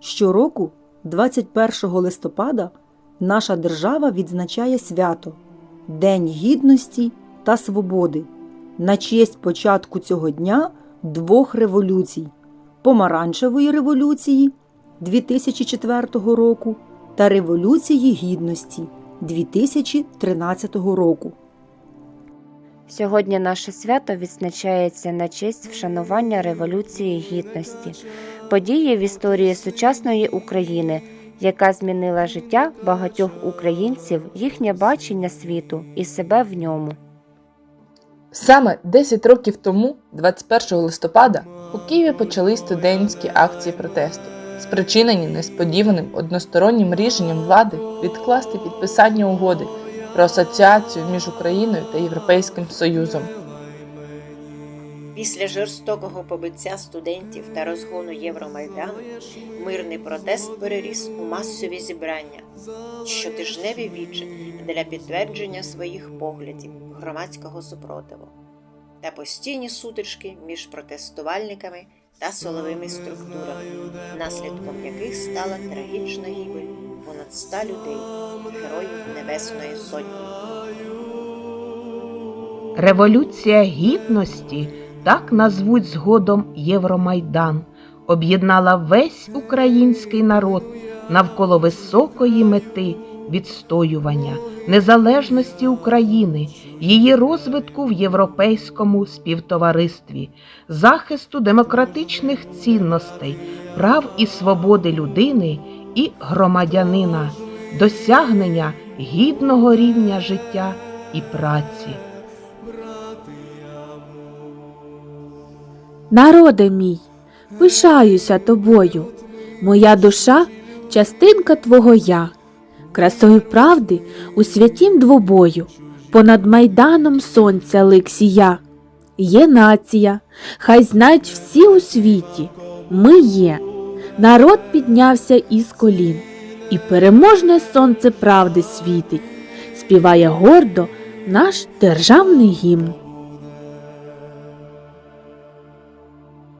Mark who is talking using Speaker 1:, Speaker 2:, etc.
Speaker 1: Щороку, 21 листопада, наша держава відзначає свято День Гідності та Свободи на честь початку цього дня двох революцій Помаранчевої революції 2004 року та Революції Гідності 2013 року.
Speaker 2: Сьогодні наше свято відзначається на честь вшанування Революції Гідності, події в історії сучасної України, яка змінила життя багатьох українців, їхнє бачення світу і себе в ньому.
Speaker 3: Саме 10 років тому, 21 листопада, у Києві почались студентські акції протесту, спричинені несподіваним одностороннім рішенням влади відкласти підписання угоди про асоціацію між Україною та Європейським Союзом.
Speaker 4: Після жорстокого побиття студентів та розгону Євромайдану мирний протест переріс у масові зібрання, щотижневі вічі для підтвердження своїх поглядів громадського супротиву та постійні сутички між протестувальниками та силовими структурами, наслідком яких стала трагічна гибель понад ста людей, героїв Небесної Сотні.
Speaker 5: Революція гідності, так назвуть згодом Євромайдан, об'єднала весь український народ навколо високої мети відстоювання незалежності України, її розвитку в європейському співтоваристві, захисту демократичних цінностей, прав і свободи людини і громадянина, досягнення гідного рівня життя і праці.
Speaker 6: Народе мій, пишаюся тобою, моя душа частинка твого я, красою правди у святім двобою, понад майданом сонця лик сія. Є нація, хай знають всі у світі, ми є. Народ піднявся із колін, і переможне сонце правди світить, співає гордо наш державний гімн.